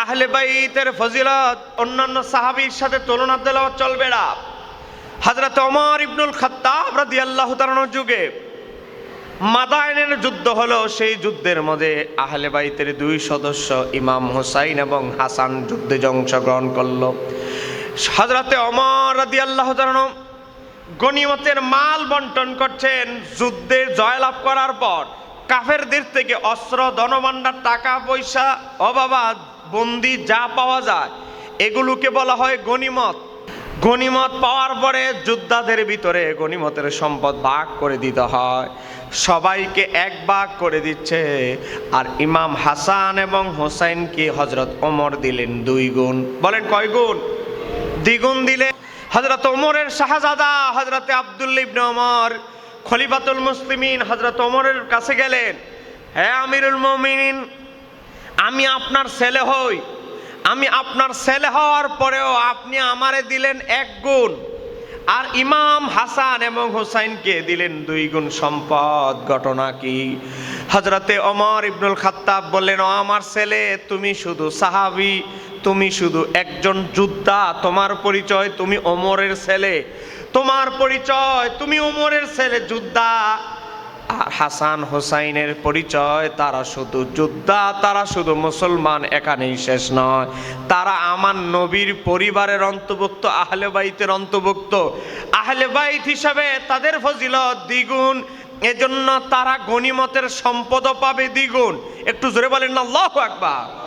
আহলে বাইতের ফজিলত, অন্যান্য সাহাবীর সাথে তুলনা দেওয়া চলবে না। হযরত ওমর ইবনুল খাত্তাব রাদিয়াল্লাহু তাআলার যুগে মাদায়নের যুদ্ধ হলো, সেই যুদ্ধের মধ্যে আহলে বাইতের দুই সদস্য, ইমাম হোসাইন এবং হাসান যুদ্ধে অংশগ্রহণ করল। হজরতে অমর রাদি আল্লাহ গনিমতের মাল বন্টন করছেন যুদ্ধে জয়লাভ করার পর। কাফেরদের থেকে অস্ত্র, ধনভাণ্ডার টাকা পয়সা অবাবা বন্দি যা পাওয়া যায়, এগুলোকে বলা হয় গনিমত গনিমত পাওয়ার পরে যোদ্ধাদের ভিতরে গনিমতের সম্পদ ভাগ করে দিতে হয়। সবাইকে এক ভাগ করে দিচ্ছে। আর ইমাম হাসান এবং হোসাইনকে হজরত ওমর দিলেন দুই গুণ। বলেন কয় গুণ? দ্বিগুণ দিলে হজরত ওমরের শাহজাদা হজরতে আবদুল্লা ইবনে ওমর খলিফাতুল মুসলিমিন হজরত ওমরের কাছে গেলেন হ্যাঁ আমিরুল মমিন আমি আপনার ছেলে হই। আমি আপনার ছেলে হওয়ার পরেও আপনি আমারে দিলেন এক গুণ। আর ইমাম হাসান এবং হুসাইনকে দিলেন দুই গুণ সম্পদ। ঘটনা কি? হজরতে অমর ইবনুল খাত্তাব বললেন, ও আমার ছেলে, তুমি শুধু সাহাবি তুমি শুধু একজন যোদ্ধা, তোমার পরিচয় তুমি ওমরের ছেলে। তোমার পরিচয় তুমি ওমরের ছেলে, যোদ্ধা। আর হাসান হোসাইনের পরিচয়, তারা শুধু যোদ্ধা, তারা শুধু মুসলমান, এখানেই শেষ নয়। তারা আমার নবীর পরিবারের অন্তর্ভুক্ত, আহলে বাইতের অন্তর্ভুক্ত। আহলে বাইত হিসাবে তাদের ফজিলত দ্বিগুণ। এজন্য তারা গনিমতের সম্পদও পাবে দ্বিগুণ। একটু জোরে বলেন না, আল্লাহু আকবার।